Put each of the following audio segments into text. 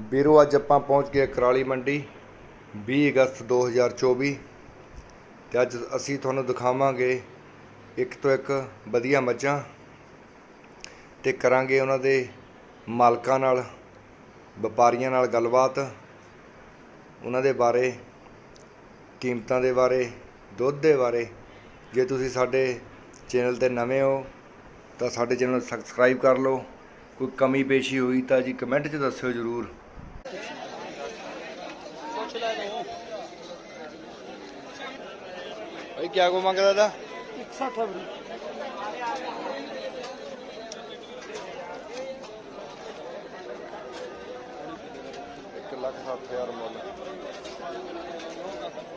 ਵੀਰੋ, ਅੱਜ ਆਪਾਂ ਪਹੁੰਚ ਗਏ ਕਰਾਲੀ ਮੰਡੀ 20 ਅਗਸਤ 2024 ਤੇ ਅੱਜ ਅਸੀਂ ਤੁਹਾਨੂੰ ਦਿਖਾਵਾਂਗੇ ਇੱਕ ਤੋਂ ਇੱਕ ਵਧੀਆ ਮੱਝਾਂ ਤੇ ਕਰਾਂਗੇ ਉਹਨਾਂ ਦੇ ਮਾਲਕਾਂ ਨਾਲ, ਵਪਾਰੀਆਂ ਨਾਲ ਗੱਲਬਾਤ, ਉਹਨਾਂ ਦੇ ਬਾਰੇ, ਕੀਮਤਾਂ ਦੇ ਬਾਰੇ, ਦੁੱਧ ਦੇ ਬਾਰੇ। ਜੇ ਤੁਸੀਂ ਸਾਡੇ ਚੈਨਲ ਤੇ ਨਵੇਂ ਹੋ, ਤਾਂ ਸਾਡੇ ਚੈਨਲ ਨੂੰ ਸਬਸਕ੍ਰਾਈਬ ਕਰ ਲਓ। ਕੋਈ ਕਮੀ ਪੇਸ਼ੀ ਹੋਈ ਤਾਂ ਜੀ ਕਮੈਂਟ 'ਚ ਦੱਸਿਓ ਜ਼ਰੂਰ। ਭਾਈ ਕਿਆ ਕੋ ਮੰਗਦਾ ਦਾ 61 ਹੈ ਵੀਰੇ ਇੱਕ ਲੱਖ ਸੱਤ ਹਜ਼ਾਰ ਮੁੱਲ।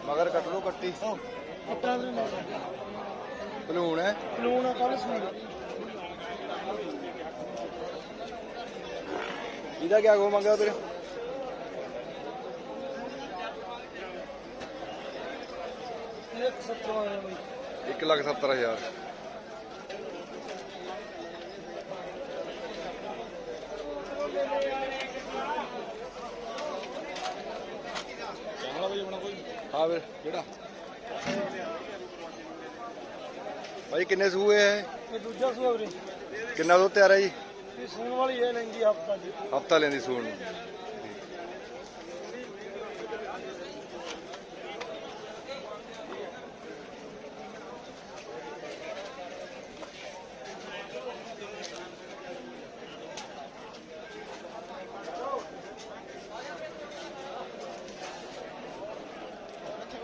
ਮਗਰ ਕੱਟ ਲੋ ਕੱਟੀ ਕੱਟਾ ਵੀਰੇ ਮੈਂ ਬਲੂਣ ਹੈ। ਆ ਕੱਲ ਸੂਈ ਇਹਦਾ ਕਿਆ ਕੋ ਮੰਗਦਾ ਤੇਰੇ ਇੱਕ ਸੱਤਰ ਆ ਬਈ ਇੱਕ ਲੱਖ ਸੱਤਰ ਹਜ਼ਾਰ ਹਾਂ ਵੀਰ। ਕਿਹੜਾ? ਭਾਈ ਕਿੰਨੇ ਸੂਏ ਹੈ ਇਹ? ਦੂਜਾ ਸੂਆ ਵੀਰੇ। ਕਿੰਨਾ ਦੁੱਧ ਤਿਆਰ ਹੈ ਜੀ? ਇਹ ਸੂਣ ਵਾਲੀ ਇਹ ਲੈਂਦੀ ਹਫਤਾ ਜੀ ਹਫਤਾ ਲੈਂਦੀ ਸੂਣ ਨੂੰ।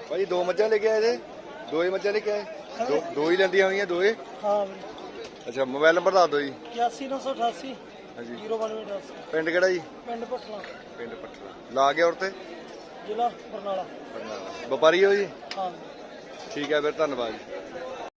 ਭਾਈ ਦੋ ਮੱਝਾਂ ਲੈ ਕੇ ਆਏ ਜੇ ਦੋ ਹੀ ਮੱਝਾਂ ਲੈ ਕੇ ਆਏ। ਦੋ ਦੋ ਹੀ ਲੈਂਦੀਆਂ ਹੋਈਆਂ ਦੋ ਹੀ। ਹਾਂ ਵੀਰੇ ਅੱਛਾ ਮੋਬਾਈਲ ਨੰਬਰ ਦੱਸ ਦਿਓ ਜੀ। 81988 ਹਾਂਜੀ। 09288 ਪਿੰਡ ਕਿਹੜਾ ਜੀ? ਪਿੰਡ ਪਟਲਾ ਪਿੰਡ ਪੱਟਰਾ ਲਾ ਗਿਆ ਔਰ ਤੇ ਜ਼ਿਲ੍ਹਾ ਬਰਨਾਲਾ। ਵਪਾਰੀ ਹੋ ਜੀ? ਹਾਂ। ਠੀਕ ਹੈ ਫਿਰ ਧੰਨਵਾਦ ਜੀ।